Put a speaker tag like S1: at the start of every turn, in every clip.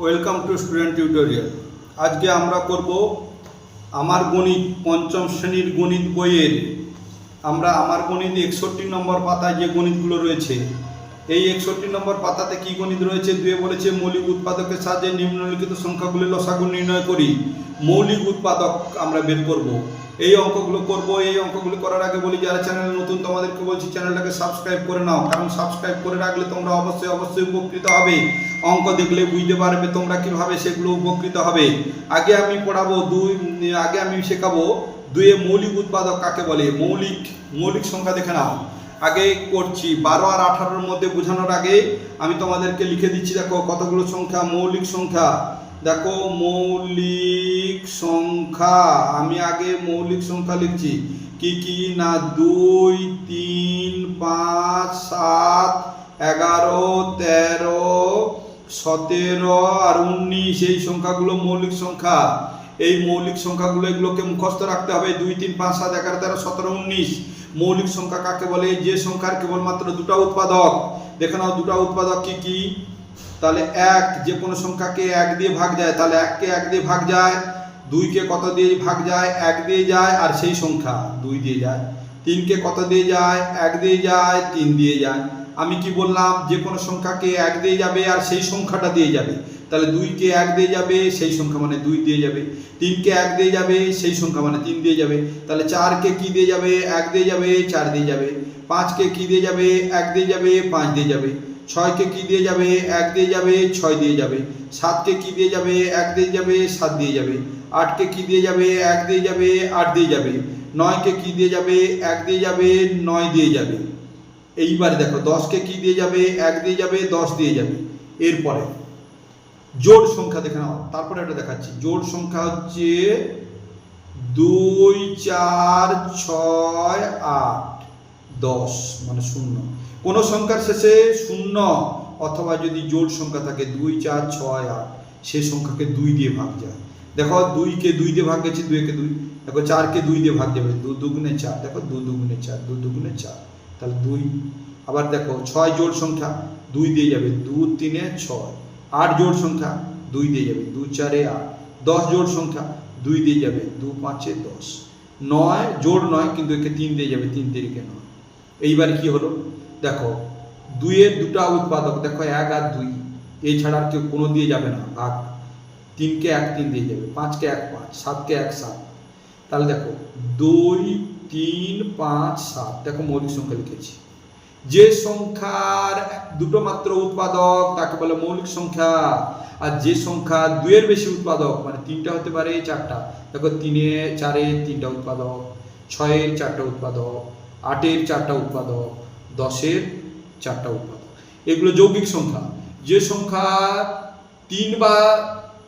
S1: Welcome to student tutorial. আজকে আমরা করব আমার গণিত, পঞ্চম শ্রেণির গণিত বইয়ের। আমরা আমার গণিত একষট্টি নম্বর পাতায় যে গণিতগুলো রয়েছে, এই একষট্টি নম্বর পাতাতে কি গণিত রয়েছে? দুয়ে বলেছে, মৌলিক উৎপাদকের সাহায্যে নিম্নলিখিত সংখ্যাগুলি লসাগু নির্ণয় করি। মৌলিক উৎপাদক আমরা বের করব। এই অঙ্কগুলো করব, এই অঙ্কগুলো করার আগে বলি, যারা চ্যানেল নতুন, তোমাদেরকে বলছি চ্যানেলটাকে সাবস্ক্রাইব করে নাও। কারণ সাবস্ক্রাইব করে রাখলে তোমরা অবশ্যই অবশ্যই উপকৃত হবে। অঙ্ক দেখলে বুঝতে পারবে তোমরা কীভাবে সেগুলো উপকৃত হবে। আগে আমি পড়াবো দুই, আগে আমি শেখাবো দুয়ে মৌলিক উৎপাদক কাকে বলে? মৌলিক মৌলিক সংখ্যা দেখে নাও। আগে করছি, বারো আর আঠারোর মধ্যে বোঝানোর আগে আমি তোমাদেরকে লিখে দিচ্ছি, দেখো কতগুলো সংখ্যা, মৌলিক সংখ্যা। দেখো, মৌলিক সংখ্যা, আমি আগে মৌলিক সংখ্যা লিখছি। কি কি? না, দুই, তিন, পাঁচ, সাত, এগারো, তেরো, সতেরো আর উনিশ, এই সংখ্যাগুলো মৌলিক সংখ্যা। এই মৌলিক সংখ্যাগুলো এগুলোকে মুখস্থ রাখতে হবে। দুই, তিন, পাঁচ, সাত, এগারো, তেরো, সতেরো, উনিশ। মৌলিক সংখ্যা কাকে বলে? যে সংখ্যার কেবলমাত্র দুটো উৎপাদক। দেখে নাও, দুটো উৎপাদক কি কি? তাহলে এক, যে কোনো সংখ্যাকে এক দিয়ে ভাগ যায়, তাহলে এককে এক দিয়ে ভাগ যায়, দুইকে কত দিয়ে ভাগ যায়? এক দিয়ে যায়, আর সেই সংখ্যা দুই দিয়ে যায়। তিনকে কত দিয়ে যায়? এক দিয়ে যায়, তিন দিয়ে যায়। আমি কি বললাম, যে কোনো সংখ্যাকে এক দিয়ে যাবে, আর সেই সংখ্যাটা দিয়ে যাবে। তাহলে দুইকে এক দিয়ে যাবে, সেই সংখ্যা মানে দুই দিয়ে যাবে। তিনকে এক দিয়ে যাবে, সেই সংখ্যা মানে তিন দিয়ে যাবে। তাহলে চারকে কি দিয়ে যাবে? এক দিয়ে যাবে, চার দিয়ে যাবে। পাঁচকে কি দিয়ে যাবে? এক দিয়ে যাবে, পাঁচ দিয়ে যাবে। ছয়কে কি দিয়ে যাবে? এক দিয়ে যাবে, ছয় দিয়ে যাবে। সাতকে কি দিয়ে যাবে? এক দিয়ে যাবে, সাত দিয়ে যাবে। আটকে কি দিয়ে যাবে? এক দিয়ে যাবে, আট দিয়ে যাবে। নয়কে কি দিয়ে যাবে? এক দিয়ে যাবে, নয় দিয়ে যাবে। এইবার দেখো, দশকে কি দিয়ে যাবে? এক দিয়ে যাবে, দশ দিয়ে যাবে। এরপরে জোড় সংখ্যা দেখে নাও। তারপরে এটা দেখাচ্ছি। জোড় সংখ্যা হচ্ছে দুই, চার, ছয়, আট। দশ মানে শূন্য। কোনো সংখ্যার শেষে শূন্য অথবা যদি জোড় সংখ্যা থাকে দুই, চার, ছয়, আট, সেই সংখ্যাকে দুই দিয়ে ভাগ যায়। দেখো দুইকে দুই দিয়ে ভাগ গেছে, দুইকে দুই, দেখো চারকে দুই দিয়ে ভাগ যাবে, দু দুগুণে চার, দেখো দু দুগুণে চার, দু দুগুণে চার, তাহলে দুই। আবার দেখো ছয় জোড় সংখ্যা দুই দিয়ে যাবে, দু তিনে ছয়, আট জোড় সংখ্যা দুই দিয়ে যাবে, দু চারে আট, দশ জোড় সংখ্যা দুই দিয়ে যাবে, দু পাঁচে দশ। নয়, জোড় নয়, কিন্তু একে তিন দিয়ে যাবে, তিন তিরিকে নয়। এইবার কি হলো? দেখো, দুইয়ের দুটা উৎপাদক, দেখো এক আর দুই এছাড়া কেউ কোনো দিয়ে যাবে না, ভাগ। তিনকে এক তিন দিয়ে যাবে, পাঁচকে এক পাঁচ, সাতকে এক সাত। তাহলে দেখো, দুই, তিন, পাঁচ, সাত, দেখো মৌলিক সংখ্যা লিখেছি। যে সংখ্যার দুটো মাত্র উৎপাদক, তাকে বলে মৌলিক সংখ্যা। আর যে সংখ্যা দুইয়ের বেশি উৎপাদক মানে তিনটা হতে পারে, চারটা। দেখো, তিনে, চারে, তিনটা উৎপাদক ছয়ের চারটা উৎপাদক আটের চারটা উৎপাদক, দশের চারটা উৎপাদক। এগুলো যৌগিক সংখ্যা। যে সংখ্যা তিন বা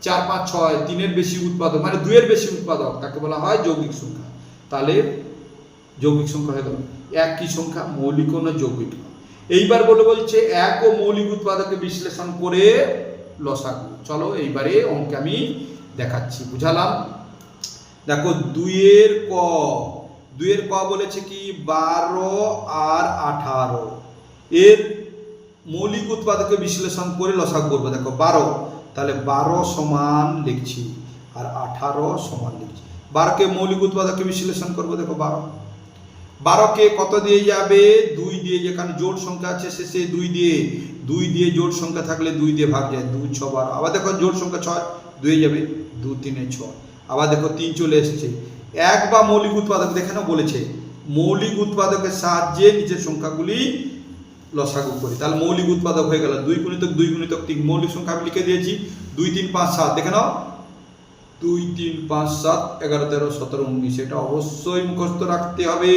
S1: চার পাঁচ ছয় তিনের বেশি উৎপাদক মানে দুয়ের বেশি উৎপাদক, তাকে বলা হয় যৌগিক সংখ্যা। তাহলে যৌগিক সংখ্যা হয়ে গেল। এক কি সংখ্যা মৌলিক না যৌগিক। এইবার বলে বলছে এক ও মৌলিক উৎপাদকে বিশ্লেষণ করে লসাগু চলো এইবারে অঙ্কে আমি দেখাচ্ছি। বুঝালাম? দেখো দুইয়ের ক দুইয়ের ক বলেছে কি? বারো আর আঠারো। এর মৌলিক উৎপাদকে বিশ্লেষণ করে লসাগু করব। দেখো, বারো। তাহলে বারো সমান লিখছি আর আঠারো সমান লিখছি। বারোকে মৌলিক উৎপাদকে বিশ্লেষণ করব, দেখো, বারো। বারোকে কত দিয়ে যাবে? দুই দিয়ে যে, কারণ জোড় সংখ্যা আছে শেষে দুই দিয়ে। দুই দিয়ে জোট সংখ্যা থাকলে দুই দিয়ে ভাগ যায় দুই, ছ, বারো। আবার দেখো জোট সংখ্যা ছয়, দুই যাবে দু, তিনে ছয়। আবার দেখো, তিন চলে এসেছে। এক বা মৌলিক উৎপাদক দেখানো বলেছে, মৌলিক উৎপাদকের সাহায্যে নিচের সংখ্যাগুলি লসাগু করি। তাহলে মৌলিক উৎপাদক হয়ে গেল দুই গুণিতক দুই গুণিতক তিন, মৌলিক সংখ্যা আমি লিখে দিয়েছি, দুই, তিন, পাঁচ, সাত, দেখে নাও। দুই, তিন, পাঁচ, সাত, এগারো, তেরো, সতেরো, উনিশ, এটা অবশ্যই মুখস্থ রাখতে হবে।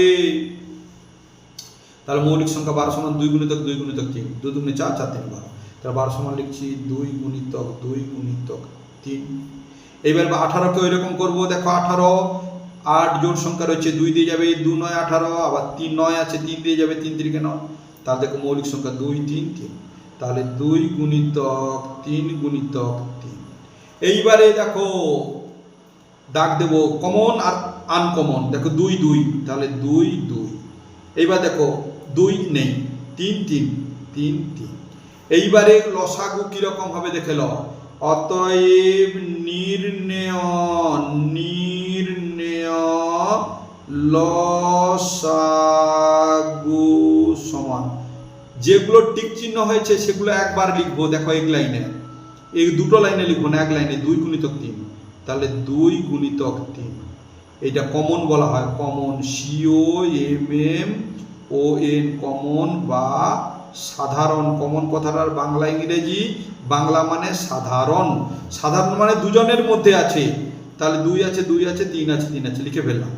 S1: তাহলে মৌলিক সংখ্যা বারো সমান দুই গুণিতক দুই গুণিতক তিন দুই দুগুণে চার চার, তিন, বারো। তাহলে বারো সমান লিখছি দুই গুণিতক দুই গুণিতক তিন। এইবার আঠারোকে ওই রকম করব, দেখো আঠারো আট জোড় সংখ্যা রয়েছে, দুই দিয়ে যাবে দু নয় আঠারো, আবার তিন নয় আছে, তিন দিয়ে যাবে তিন তিরিকে নয়। তাহলে দেখো মৌলিক সংখ্যা দুই তিন তিন। তাহলে দুই গুণিতক তিন গুণিতক তিন। এইবারে দেখো, দাগ দেবো কমন আর আনকমন দেখো দুই দুই, তাহলে দুই দুই। এইবার দেখো, দুই নেই, তিন তিন তিন তিন। এইবারে লসাগু কীরকম হবে দেখে ল অতএব নির্ণেয় লসাগু সমান। যেগুলো টিক চিহ্ন হয়েছে, সেগুলো একবার লিখব, দেখো এক লাইনে। এই দুটো লাইনে লিখব না, এক লাইনে, দুই গুণিতক তিন। তাহলে দুই গুণিতক তিন। এটা কমন বলা হয়। Common C O M M O N common বা সাধারণ। কমন কথাটার বাংলা, ইংরেজি। বাংলা মানে সাধারণ। সাধারণ মানে দুজনের মধ্যে আছে। তাহলে দুই আছে দুই আছে, তিন আছে তিন আছে, লিখে ফেললাম।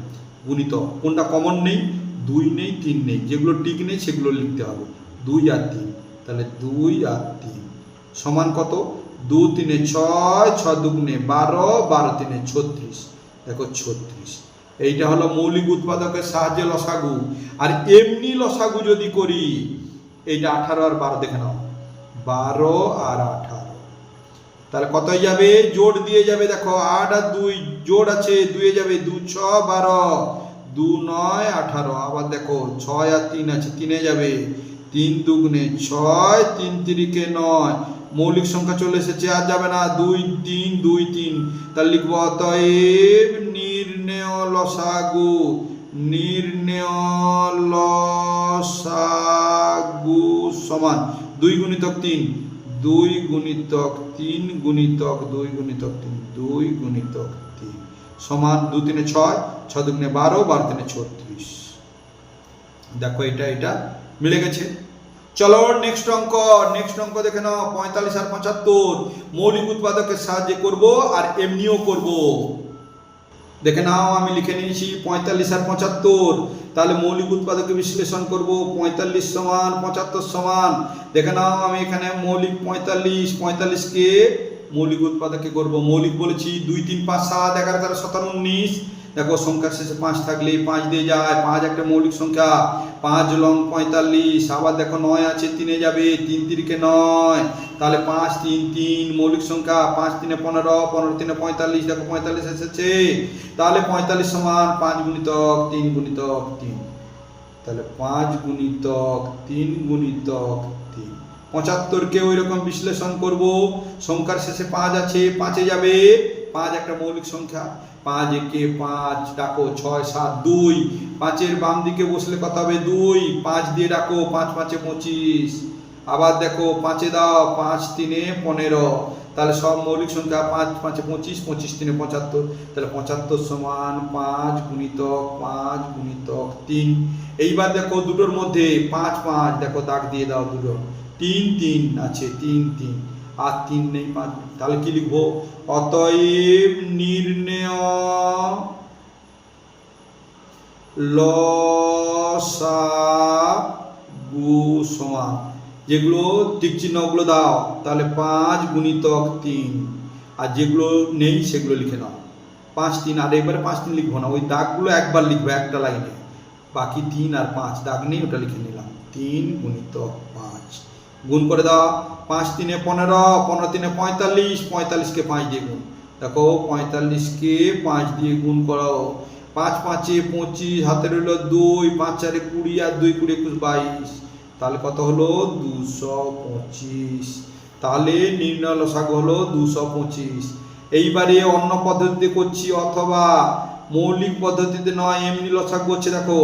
S1: গুণিত। কোনটা কমন নেই, দুই নেই, তিন নেই। যেগুলো টিক নেই, সেগুলো লিখতে হবে। দুই আর তিন। তাহলে দুই আর তিন। সমান কত? দু তিনে ছয় ছ দুগুণে বারো বারো তিনে ছত্রিশ। দেখো ছত্রিশ। এইটা হলো মৌলিক উৎপাদকের সাহায্যে লসাগু। আর এমনি লসাগু যদি করি, এইটা আঠারো আর বারো দেখে নাও। বারো আর আঠারো। তাহলে কত যাবে? জোট দিয়ে যাবে, দেখো, আট আর দুই জোট আছে, দুয়ে যাবে, দু, ছ, বারো, দু, নয়, আঠারো, আবার দেখো, ছয় আর তিন আছে, তিনে যাবে, তিন দুগুণে ছয়, তিন তিরিকে নয়, মৌলিক সংখ্যা চলে এসেছে, আর যাবে না, দুই, তিন দুই, তিন, তাহলে লিখব অতএব নির্ণেয় লসাগু নির্ণেয় লসাগু সমান, দুই গুণিতক তিন দুই গুণিতক তিন গুণিতক দুই গুণিতক তিন, দুই গুণিতক তিন। সমান দু তিনে ছয় ছ দুগুণে বারো বারো তিনে ছত্রিশ। দেখো এটা এটা মিলে গেছে। চলো নেক্সট অঙ্ক নেক্সট অঙ্ক দেখে নাও, পঁয়তাল্লিশ আর পঁচাত্তর। মৌলিক উৎপাদকের সাহায্যে করব আর এমনিও করব। দেখে নাও, আমি লিখে নিয়েছি পঁয়তাল্লিশ আর পঁচাত্তর। তাহলে মৌলিক উৎপাদকে বিশ্লেষণ করব, পঁয়তাল্লিশ সমান পঁচাত্তর সমান। দেখে নাও, আমি এখানে মৌলিক পঁয়তাল্লিশ, পঁয়তাল্লিশকে মৌলিক উৎপাদককে করব। মৌলিক বলেছি দুই, তিন, পাঁচ, সাত, এগারো, তেরো, সতেরো, উনিশ। দেখো সংখ্যার শেষে পাঁচ থাকলে পাঁচ দিয়ে যায়, পাঁচ একটা মৌলিক সংখ্যা, পাঁচ লং পঁয়তাল্লিশ, আবার দেখো নয় আছে, তিনে যাবে, তিন তিরিকে নয়, তাহলে পাঁচ, তিন তিন, মৌলিক সংখ্যা, পাঁচ তিনে পনেরো পনেরো তিনে পঁয়তাল্লিশ, দেখো পঁয়তাল্লিশ এসেছে, তাহলে পঁয়তাল্লিশ সমান পাঁচ গুণিতক তিন গুণিতক তিন, তাহলে পাঁচ গুণিতক তিন গুণিতক তিন, পঁচাত্তরকে ওই রকম বিশ্লেষণ করব, সংখ্যার শেষে পাঁচ আছে, পাঁচে যাবে, পাঁচ একটা মৌলিক সংখ্যা পাঁচ একে পাঁচ, ডাকো ছয়, সাত, দুই। পাঁচের বাম দিকে বসলে কত হবে? দুই। পাঁচ দিয়ে ডাকো, পাঁচ পাঁচে পঁচিশ। আবার দেখো, পাঁচে দাও, পাঁচ তিনে পনেরো। তাহলে সব মৌলিক সংখ্যা পাঁচ পাঁচে পঁচিশ পঁচিশ তিনে পঁচাত্তর। তাহলে পঁচাত্তর সমান পাঁচ গুণিতক পাঁচ গুণিতক তিন। এইবার দেখো দুটোর মধ্যে পাঁচ পাঁচ, দেখো দাগ দিয়ে দাও দুটো। তিন তিন, আছে, তিন তিন। আর তিন নেই পাঁচ। তাহলে কি লিখব? অতএব নির্ণয় লসাগু সমান। যেগুলো টিক চিহ্নগুলো দাও, তাহলে পাঁচ গুণিতক তিন। আর যেগুলো নেই, সেগুলো লিখে নাও। পাঁচ তিন, আর এবারে পাঁচ তিন লিখব না, ওই দাগগুলো একবার লিখব একটা লাইনে। বাকি তিন আর পাঁচ, দাগ নেই, ওটা লিখে নিলাম। তিন গুণিতক পাঁচ। গুণ করে দাও। পাঁচ তিনে পনেরো পনেরো তিনে পঁয়তাল্লিশ, পঁয়তাল্লিশকে পাঁচ দিয়ে গুণ। দেখো, পঁয়তাল্লিশকে পাঁচ দিয়ে গুণ করো। পাঁচ পাঁচে পঁচিশ, হাতে রইল দুই, পাঁচ চারে কুড়ি আর দুই কুড়ি একুশ বাইশ। তাহলে কত হলো? দুশো পঁচিশ। তাহলে নির্ণয় লসাগু হলো দুশো পঁচিশ। এইবারে অন্য পদ্ধতিতে করছি অথবা মৌলিক পদ্ধতিতে নয়, এমনি লসাগু হচ্ছে দেখো,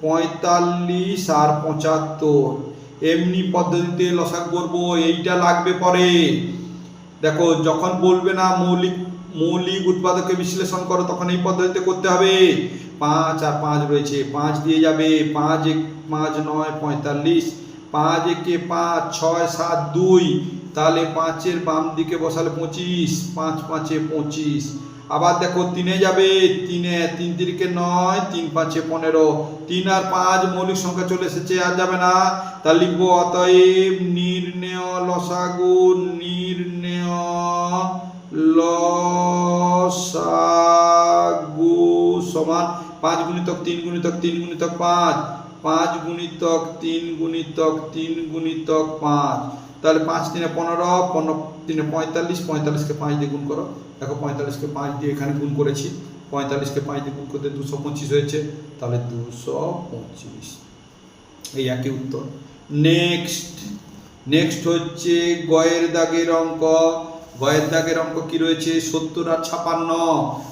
S1: পঁয়তাল্লিশ আর পঁচাত্তর। এমনি পদ্ধতিতে লসাগু করব, এইটা লাগবে পরে। দেখো, যখন বলবে না মৌলিক মৌলিক উৎপাদকে বিশ্লেষণ করো, তখন এই পদ্ধতিতে করতে হবে। পাঁচ আর পাঁচ রয়েছে, পাঁচ দিয়ে যাবে। পাঁচ এক, পাঁচ নয়, পঁয়তাল্লিশ। পাঁচ একে পাঁচ, ছয়, সাত, দুই। তাহলে পাঁচের বাম দিকে বসালে পঁচিশ, পাঁচ পাঁচে পঁচিশ। আবার দেখো তিনে যাবে, তিনে তিন তিরিকে নয়, তিন পাঁচে পনেরো, তিন আর পাঁচ মৌলিক সংখ্যা চলে এসেছে, আর যাবে না। তা লিখব অতএব নির্ণেয় লসাগু নির্ণেয় লসাগু সমান পাঁচ গুণিতক তিন গুণিতক তিন গুণিতক পাঁচ পাঁচ গুণিতক তিন গুণিতক তিন গুণিতক পাঁচ। তাহলে পাঁচ তিনে পনেরো পনেরো তিনে পঁয়তাল্লিশ, পঁয়তাল্লিশকে পাঁচ দিয়ে গুণ করো। দেখো পঁয়তাল্লিশকে পাঁচ দিয়ে এখানে গুণ করেছি। পঁয়তাল্লিশকে পাঁচ দিয়ে গুণ করতে দুশো পঁচিশ হয়েছে। তাহলে দুশো পঁচিশ। এই একই উত্তর। নেক্সট নেক্সট হচ্ছে গয়ের দাগের অঙ্ক। গয়ের দাগের অঙ্ক কি রয়েছে? সত্তর আর ছাপান্ন।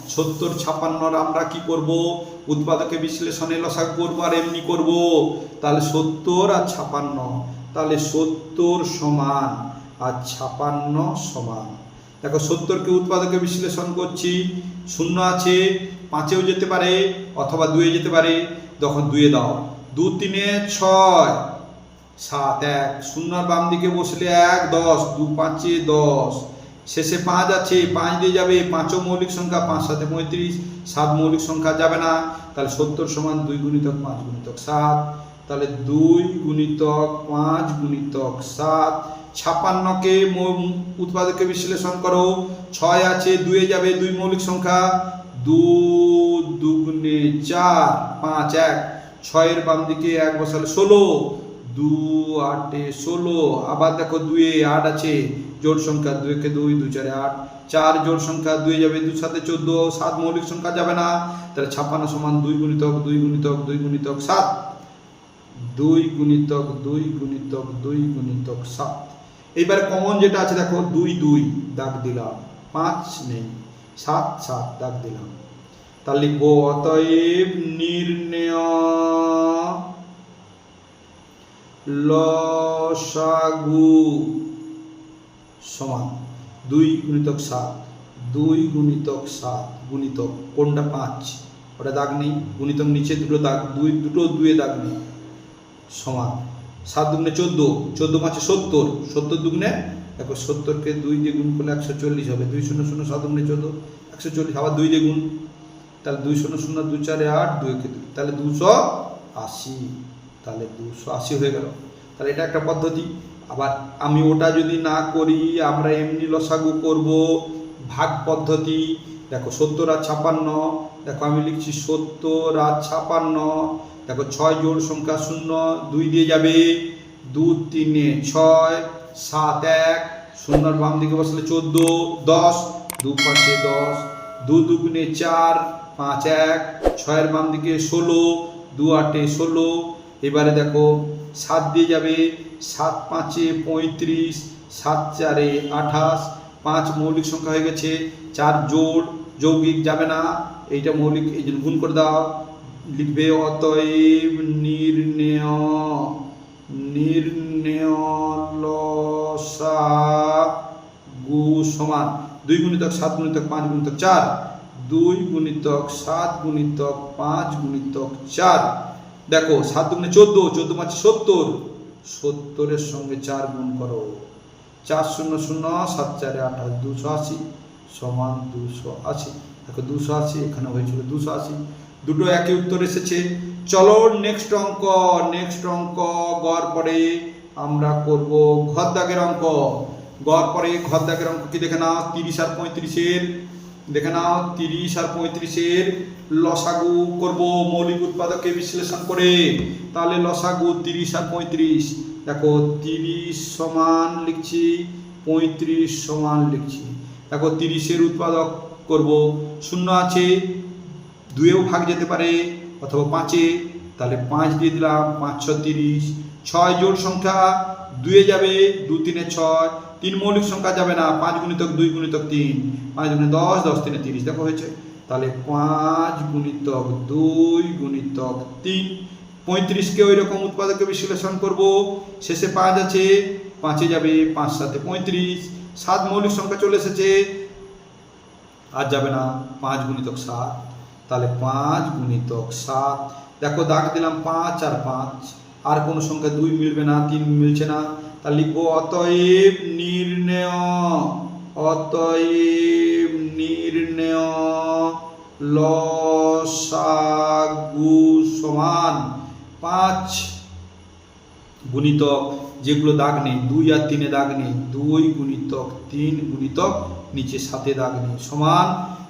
S1: সত্তর ছাপান্নর আমরা কি করব? উৎপাদকে বিশ্লেষণে লসাগ করব আর এমনি করব। তাহলে সত্তর আর ছাপান্ন। তাহলে সত্তর সমান আর ছাপান্ন সমান। দেখো সত্তরকে উৎপাদকে বিশ্লেষণ করছি। শূন্য আছে, পাঁচেও যেতে পারে অথবা দুয়ে যেতে পারে। তখন দুয়ে দাও। দু তিনে ছয়, সাত এক। শূন্যর বাম দিকে বসলে এক, দশ। দু পাঁচে দশ। শেষে পাঁচ আছে, পাঁচ দিয়ে যাবে। পাঁচও মৌলিক সংখ্যা, পাঁচ সাথে পঁয়ত্রিশ। সাত মৌলিক সংখ্যা যাবে না। তাহলে সত্তর সমান দুই গুণিতক পাঁচ গুণিতক সাত। তাহলে দুই গুণিতক পাঁচ গুণিতক সাত। ছাপান্নকে উৎপাদকে বিশ্লেষণ করো। ছয় আছে, দুয়ে যাবে দুই মৌলিক সংখ্যা। দু দুগুণে চার, পাঁচ, এক। ছয়ের বাম দিকে এক বসালে ষোলো। দু আটে ষোলো। আবার দেখো দুয়ে আট আছে জোড় সংখ্যা দুইকে দুই দু চারে আট। চার জোড় সংখ্যা দুই যাবে দু সাথে চোদ্দ। সাত মৌলিক সংখ্যা যাবে না। তাহলে ছাপ্পান্ন সমান দুই গুণিতক দুই গুণিতক দুই গুণিতক সাত। দুই গুণিতক দুই গুণিতক দুই গুণিতক সাত। এইবার কমন যেটা আছে, দেখো, দুই দুই দাগ দিলাম, পাঁচ নেই, সাত সাত দাগ দিলাম। তাহলে লিখব, অতএব নির্ণয় সমান দুই গুণিতক সাত, দুই গুণিতক সাত গুণিতক, কোনটা পাঁচ? ওটা দাগ নেই, গুণিতক নিচে দুটো দাগ, দুই, দুটো দুয়ে দাগ নেই। সমান। সাত দুগুণে চোদ্দ চোদ্দ পাঁচে সত্তর সত্তর দুগুণে দেখো সত্তরকে দুই দিয়ে গুণ করলে একশো চল্লিশ হবে। দুই শূন্য শূন্য সাত দুগুণে চোদ্দ, একশো চল্লিশ, আবার দুই দিয়ে গুণ তাহলে দুই শূন্য শূন্য দু চারে আট দুই কে দুই, তাহলে দুশো আশি। তাহলে দুশো আশি হয়ে গেল। তাহলে এটা একটা পদ্ধতি। আবার আমি ওটা যদি না করি, আমরা এমনি লসাগু করব। ভাগ পদ্ধতি। দেখো সত্তর আর ছাপান্ন দেখো আমি লিখছি সত্তর আর ছাপান্ন দেখো ছয় জোড় সংখ্যা শূন্য, দুই দিয়ে যাবে, দু, তিনে ছয়, সাত, এক, শূন্যর বাম দিকে বসলে চোদ্দ, দশ, দু পাঁচে দশ, দু দুগুণে চার, পাঁচ, এক, ছয়ের বাম দিকে ষোলো, দু আটে ষোলো, এবারে দেখো সাত দিয়ে যাবে, সাত পাঁচে পঁয়ত্রিশ, সাত চারে আঠাশ পাঁচ মৌলিক সংখ্যা হয়ে গেছে, চার জোড় যৌগিক যাবে না, এইটা মৌলিক এই জন্য গুণ করে দাও, লিখবে অতএব নির্ণয় গু সমান, দুই গুণিতক সাত গুণিতক পাঁচ গুণিতক চার, দুই গুণিতক সাত গুণিতক পাঁচ গুণিতক চার। দেখো, সাত দুগুণে চোদ্দ চোদ্দ পাঁচ সত্তর, সত্তরের সঙ্গে চার গুণ করো। চার শূন্য শূন্য সাত চারে আঠাশ দুশো আশি সমান দুশো আশি। দেখো দুশো আশি, এখানে হয়েছিল দুশো আশি। দুটো একই উত্তর এসেছে। চলো নেক্সট অঙ্ক নেক্সট অঙ্ক। গড় পরে আমরা করব ঘর দাগের অঙ্ক। গড় পরে ঘর দাগের অঙ্ক কি দেখে নাও? তিরিশ আর পঁয়ত্রিশের। দেখে নাও, তিরিশ আর পঁয়ত্রিশের লসাগু করব মৌলিক উৎপাদকে বিশ্লেষণ করে। তাহলে লসাগু তিরিশ আর পঁয়ত্রিশ। দেখো তিরিশ সমান লিখছি, পঁয়ত্রিশ সমান লিখছি। দেখো তিরিশের উৎপাদক করব, শূন্য আছে, দুয়েও ভাগ যেতে পারে, অথবা পাঁচে, তাহলে পাঁচ দিয়ে দিলাম পাঁচ ছ তিরিশ। ছয় জোড় সংখ্যা দুয়ে যাবে, দু তিনে ছয়। তিন মৌলিক সংখ্যা যাবে না, পাঁচ গুণিতক দুই গুণিতক তিন। পাঁচ গুণে দশ দশ তিনে তিরিশ, দেখো হয়েছে। তাহলে পাঁচ গুণিতক দুই গুণিতক তিন। পঁয়ত্রিশকে ওই রকম উৎপাদকে বিশ্লেষণ করব। শেষে পাঁচ আছে, পাঁচে যাবে পাঁচ সাথে পঁয়ত্রিশ। সাত মৌলিক সংখ্যা চলে এসেছে, আর যাবে না পাঁচ গুণিতক সাত। তাহলে পাঁচ গুণিতক সাত। দেখো দাগ দিলাম পাঁচ আর পাঁচ। আর কোনো সংখ্যা দুই মিলবে না, তিন মিলছে না। তা লিখব অতএব নির্ণয় অতএব নির্ণয়, লসাগু সমান পাঁচ গুণিতক যেগুলো দাগ নেই, দুই আর তিনে দাগ নেই, দুই গুণিতক তিন গুণিতক নিচে সাতে দাগ নেই। সমান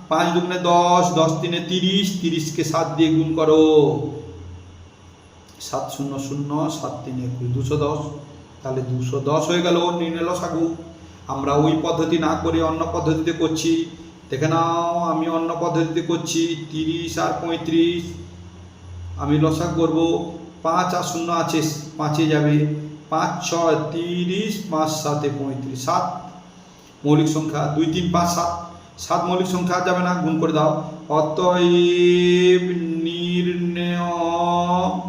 S1: পাঁচ দুগুণে দশ দশ তিনে তিরিশ, তিরিশকে সাত দিয়ে গুণ করো। সাত শূন্য শূন্য, সাত তিনে একুশ, দুশো দশ। তাহলে দুশো দশ হয়ে গেল নির্ণয় লসাগু। আমরা ওই পদ্ধতি না করে অন্য পদ্ধতিতে করছি। দেখে নাও, আমি অন্য পদ্ধতিতে করছি, তিরিশ আর পঁয়ত্রিশ। আমি লসাগ করব। পাঁচ আর শূন্য আছে, পাঁচে যাবে। পাঁচ, ছয়, তিরিশ, পাঁচ, সাতে পঁয়ত্রিশ, সাত। মৌলিক সংখ্যা দুই, তিন, পাঁচ, সাত। সাত মৌলিক সংখ্যা যাবে না, গুণ করে দাও। অতএব নির্ণয়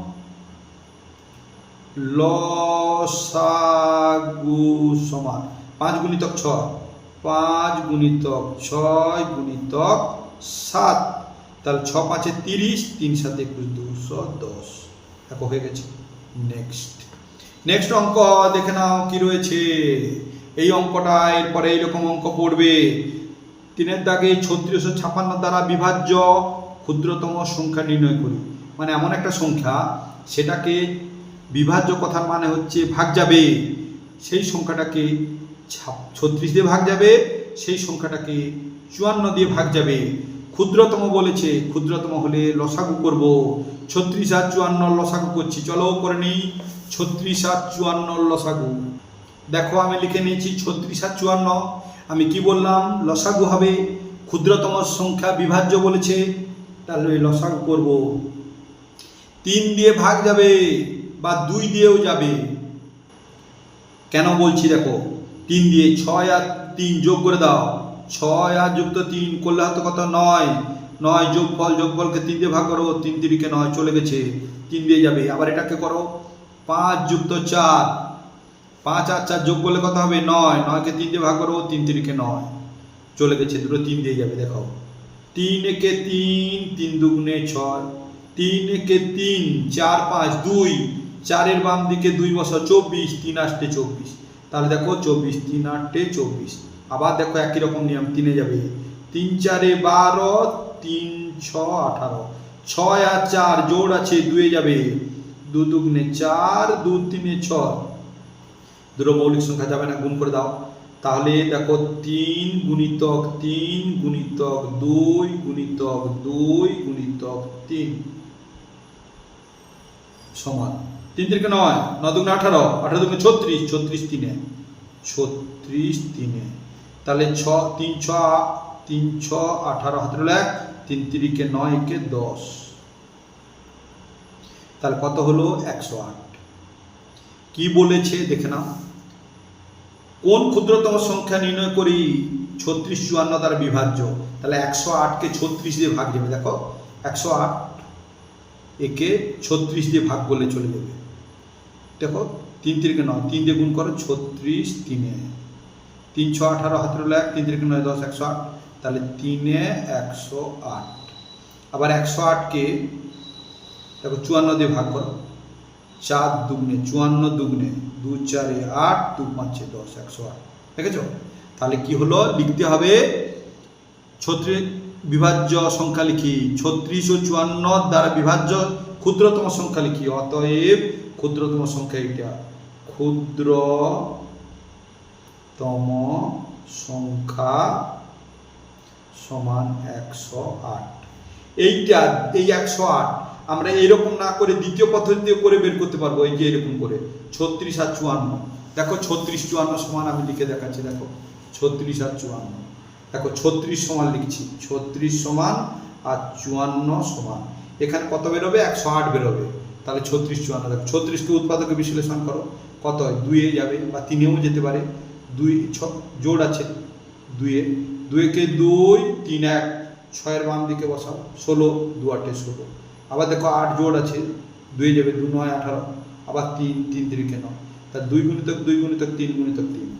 S1: লসাগু সমান। পাঁচ গুণিতক ছয়। পাঁচ গুণিতক ছয় গুণিতক সাত। তাহলে ছ পাঁচে তিরিশ, তিন সাথে একুশ, দুশো দশ। দেখো হয়ে গেছে। নেক্সট নেক্সট অঙ্ক দেখে নাও কি রয়েছে। এই অঙ্কটা এরপরে এইরকম অঙ্ক পড়বে। তিনের দাগে ছত্রিশশো ছাপান্ন দ্বারা বিভাজ্য ক্ষুদ্রতম সংখ্যা নির্ণয় করি। মানে এমন একটা সংখ্যা, সেটাকে বিভাজ্য কথার মানে হচ্ছে ভাগ যাবে। সেই সংখ্যাটাকে ছত্রিশ দিয়ে ভাগ যাবে, সেই সংখ্যাটাকে চুয়ান্ন দিয়ে ভাগ যাবে। ক্ষুদ্রতম বলেছে, ক্ষুদ্রতম হলে লসাগু করব। ছত্রিশ আর চুয়ান্ন লসাগু করছি, চলো করে নিই। ছত্রিশ আর চুয়ান্ন লসাগু। দেখো, আমি লিখে নিয়েছি ছত্রিশ আর চুয়ান্ন। আমি কি বললাম? লসাগু হবে, ক্ষুদ্রতম সংখ্যা বিভাজ্য বলেছে, তাহলে লসাগু করব। তিন দিয়ে ভাগ যাবে বা দুই দিয়েও যাবে। কেন বলছি দেখো? তিন দিয়ে ছয় আর তিন যোগ করে দাও। ছয় আর যুক্ত তিন করলে হয়তো কত নয়। নয় যোগ ফল যোগ ফলকে তিন দিয়ে ভাগ করো, তিন তিরিকে নয় চলে গেছে। তিন দিয়ে যাবে। আবার এটাকে করো। পাঁচ যুক্ত চার। পাঁচ আর চার যোগ করলে কত হবে? নয়। নয়কে তিন দিয়ে ভাগ করো, তিন তিরিকে নয় চলে গেছে। দুটো তিন দিয়ে যাবে, দেখো। তিন একে তিন তিন দুগুণে ছয়। তিন একে তিন, চার পাঁচ দুই। চারের বাম দিকে দুই বছর চব্বিশ। তিন আটটে চব্বিশ। তাহলে দেখো, চব্বিশ, তিন আটটে চব্বিশ। আবার দেখো একই রকম নিয়ম, তিনে যাবে। তিন, চারে বারো, তিন, ছ, আঠারো। ছয় আর চার জোর আছে, দুয়ে যাবে। দু দুগুণে চার, দু তিনে ছয় দুটো মৌলিক সংখ্যা যাবে না, গুণ করে দাও। তাহলে দেখো তিন গুণিতক তিন গুণিতক দুই গুণিতক দুই গুণিতক তিন। সমান। তিন তিনকে নয় নয় দুগুণে আঠারো আঠারো দুগুণে ছত্রিশ ছত্রিশ তিনে। ছত্রিশ তিনে। তাহলে ছ, তিন ছ তিন, ছ, আঠারো হলো এক, তিন, তিরিকে নয়, একে দশ। তাহলে কত হলো? একশো আট। কি বলেছে? দেখে নাও। কোন ক্ষুদ্রতম সংখ্যা নির্ণয় করি? ছত্রিশ চুয়ান্ন দ্বারা বিভাজ্য। তাহলে একশো আটকে ছত্রিশ দিয়ে ভাগ যাবে দেখো, একশো আট একে ছত্রিশ দিয়ে ভাগ করলে চলে যাবে। দেখো, তিন তিরিকে নয়, তিন দিয়ে গুণ করো, ছত্রিশ তিনে। তিন ছ আঠারো হাতের হলো এক, তিন তিরিকে নয়, দশ, একশো আট। তাহলে তিনে একশো আট। আবার একশো আটকে দেখো চুয়ান্ন দিয়ে ভাগ করো। চার দুগুণে, চুয়ান্ন দুগুণে দু চারে আট, দু, পাঁচে দশ, একশো আট। দেখেছ? তাহলে কি হলো? লিখতে হবে ছত্রিশ বিভাজ্য সংখ্যা লিখি। ছত্রিশ ও চুয়ান্ন দ্বারা বিভাজ্য ক্ষুদ্রতম সংখ্যা লিখি। অতএব ক্ষুদ্রতম সংখ্যা এটা ক্ষুদ্রতম সংখ্যা সমান একশো আট। এইটা, এই একশো আট, আমরা এরকম না করে দ্বিতীয় পদ্ধতিতে করে বের করতে পারব, এই যে এরকম করে। ছত্রিশ আর চুয়ান্ন। দেখো ছত্রিশ চুয়ান্ন সমান আমি লিখে দেখাচ্ছি, দেখো। ছত্রিশ আর চুয়ান্ন। দেখো ছত্রিশ সমান লিখছি, ছত্রিশ সমান আর চুয়ান্ন সমান। এখানে কত বেরোবে? একশো আট বেরোবে। তাহলে ছত্রিশ চুয়ান্ন, দেখো ছত্রিশকে উৎপাদকে বিশ্লেষণ করো। কত হয়? দুইয়ে যাবে বা তিনেও যেতে পারে। দুই, ছ, জোড় আছে। দুইয়ে। দুইকে দুই, তিন, এক। ছয়ের বাম দিকে বসাও। ষোলো দু আটে ষোলো। আবার দেখো আট জোড় আছে। দুই যাবে দু, নয়, আঠারো। আবার তিন তিন তিরিকে নয়। তা দুই গুণিতক দুই গুণিতক তিন গুণিতক তিন।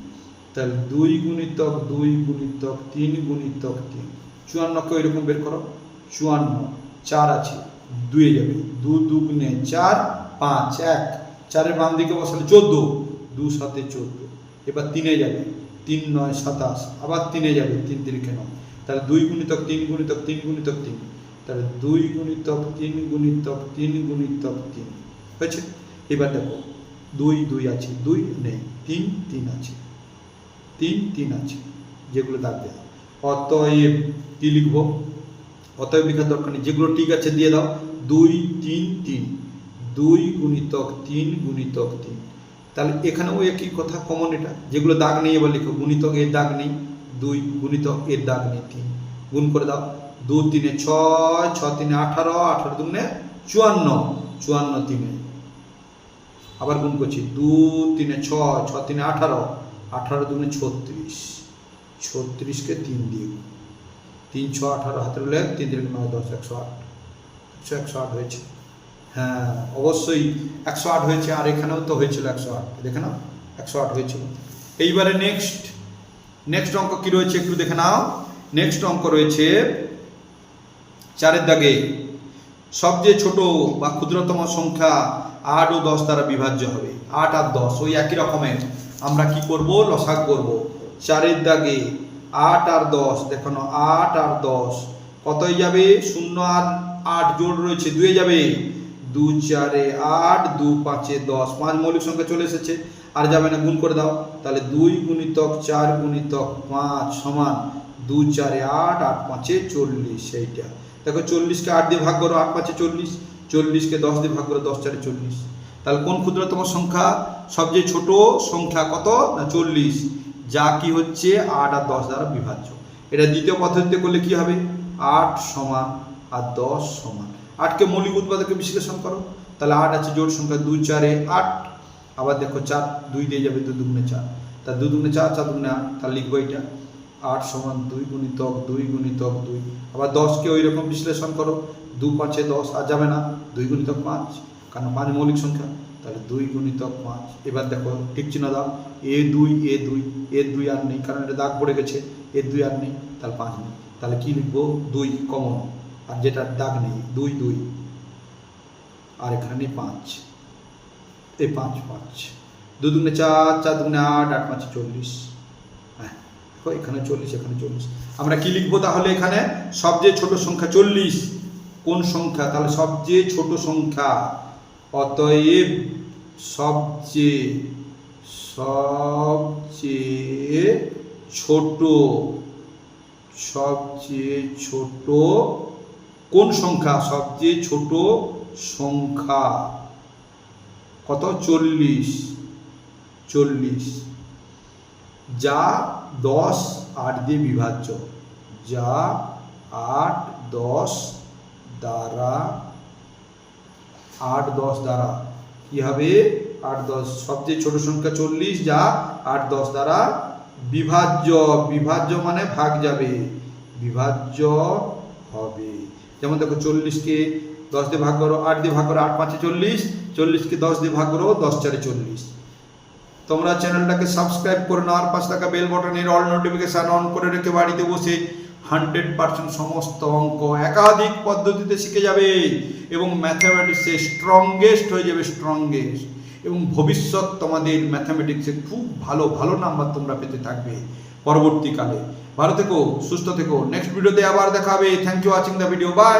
S1: তাহলে দুই গুণিতক দুই গুণিতক তিন গুণিতক তিন। চুয়ান্নকে এরকম বের করো। চুয়ান্ন, চার আছে। দুয়ে যাবে। দু দু গুণে চার, পাঁচ, এক। চারের বাম দিকে বসালে চোদ্দ। দু সাথে চোদ্দ। এবার তিনে যাবে। তিন নয় সাতাশ, আবার তিনে যাবে, তিন তিরিকে নয় তাহলে দুই গুণিতক তিন গুণিতক তিন গুণিতক তিন। তাহলে দুই গুণিতক তিন গুণিতক তিন গুণিতক তিন। হয়েছে? এবার দেখো, দুই দুই আছে, দুই নেই, তিন তিন আছে। তিন তিন আছে, যেগুলো দাগ দেওয়া অতএব কি লিখব? অতএব লেখার দরকার নেই। যেগুলো ঠিক আছে, দিয়ে দাও। দুই, তিন তিন। দুই গুণিতক তিন গুণিতক তিন। তাহলে এখানেও একই কথা কমন এটা। যেগুলো দাগ নেই এবার লিখো গুণিতক এর দাগ নেই, দুই গুণিতক এর দাগ নেই, তিন। গুণ করে দাও, দু, তিনে ছয় ছ তিনে আঠারো আঠারো দুগুণে চুয়ান্ন চুয়ান্ন তিনে। আবার গুণ করছি, দু, তিনে ছয় ছ তিনে আঠারো আঠারো দুগুণে ছত্রিশ। ছত্রিশকে তিন দিয়ে তিন ছ আঠারো হাতের লেখ তিন দিন নয়, দশ, একশো আট। একশো একশো আট হয়েছে। হ্যাঁ অবশ্যই একশো আট হয়েছে, আর এখানেও তো হয়েছিল একশো আট। দেখে নাও, একশো আট হয়েছিল। এইবারে নেক্সট নেক্সট অঙ্ক কি রয়েছে একটু দেখে নাও। নেক্সট অঙ্ক রয়েছে চারের দাগে সবচেয়ে ছোট বা ক্ষুদ্রতম সংখ্যা আট ও দশ দ্বারা বিভাজ্য হবে। আট আর দশ, ওই একই রকমের। আমরা কি করব? লসাগ করব। চারের দাগে আট আর দশ, দেখো আট আর দশ। কতই যাবে? শূন্য আর আট জোড় রয়েছে, দুয়ে যাবে। দু চারে আট দু পাঁচে দশ। পাঁচ মৌলিক সংখ্যা চলে এসেছে। আর যাবে না গুণ করে দাও। তাহলে দুই গুণিতক চার গুণিতক পাঁচ সমান দু চারে আট আট পাঁচে চল্লিশ। সেইটা দেখো চল্লিশকে আট দিয়ে ভাগ করো, আট পাঁচে চল্লিশ। চল্লিশকে দশ দিয়ে ভাগ করো, দশ চারে চল্লিশ। তাহলে কোন ক্ষুদ্রতম সংখ্যা? সবচেয়ে ছোট সংখ্যা কত? না, চল্লিশ। যা কি হচ্ছে? আট আর দশ দ্বারা বিভাজ্য। এটা দ্বিতীয় পদ্ধতিতে করলে কি হবে? আট সমান আর দশ সমান। আটকে মৌলিক উৎপাদকে বিশ্লেষণ করো। তাহলে আট আছে জোট সংখ্যা দুই, চারে আট। আবার দেখো চার, দুই দিয়ে যাবে দু দুগুণে চার। তা দু দুগুণে চার চার দুগুণে আট, তাহলে লিখব এটা আট সমান দুই গুণিতক দুই গুণিতক দুই। আবার দশকে ওই রকম বিশ্লেষণ করো। দু পাঁচে দশ, আর যাবে না। দুই গুণিতক পাঁচ, কারণ পাঁচ মৌলিক সংখ্যা। তাহলে দুই গুণিতক পাঁচ। এবার দেখো ঠিক চিহ্ন দাও। এ দুই এ দুই এ দুই আর নেই, কারণ এটা দাগ পড়ে গেছে। এ দুই আর নেই, তাহলে পাঁচ নেই। তাহলে কী লিখব? দুই, কমন। আর যেটার দাগ নেই, দুই দুই। আর এখানে পাঁচ। এই পাঁচ পাঁচ। দু দুগুণে চার চার দুগুণে আট আট পাঁচ চল্লিশ। হ্যাঁ এখানে চল্লিশ এখানে চল্লিশ। আমরা কি লিখব তাহলে এখানে? সবচেয়ে ছোট সংখ্যা চল্লিশ। কোন সংখ্যা? তাহলে সবচেয়ে ছোট সংখ্যা অতএব সবচেয়ে সবচেয়ে ছোট সবচেয়ে ছোট কোন সংখ্যা? সবচেয়ে ছোট সংখ্যা। কত? চল্লিশ। চল্লিশ। যা দশ আট দিয়ে বিভাজ্য। যা আট দশ দ্বারা, আট দশ দ্বারা। কি হবে? আট দশ। সবচেয়ে ছোট সংখ্যা চল্লিশ, যা আট দশ দ্বারা বিভাজ্য। বিভাজ্য মানে ভাগ যাবে। বিভাজ্য হবে। যেমন দেখো চল্লিশকে দশ দিয়ে ভাগ করো, আট দিয়ে ভাগ করো, আট পাঁচে চল্লিশ, চল্লিশকে দশ দিয়ে ভাগ করো, দশ চারে চল্লিশ। তোমরা চ্যানেলটাকে সাবস্ক্রাইব করে নেওয়ার পাশে থাকা বেল বটনের অল নোটিফিকেশান অন করে রেখে বাড়িতে বসে হান্ড্রেড পার্সেন্ট সমস্ত অঙ্ক একাধিক পদ্ধতিতে শিখে যাবে এবং ম্যাথামেটিক্সে স্ট্রংগেস্ট হয়ে যাবে স্ট্রংগেস্ট এবং ভবিষ্যৎ তোমাদের ম্যাথামেটিক্সে খুব ভালো ভালো নাম্বার তোমরা পেতে থাকবে পরবর্তীকালে। ভালো থেকো সুস্থ থেকো নেক্সট ভিডিওতে আবার দেখা হবে thank you watching the video bye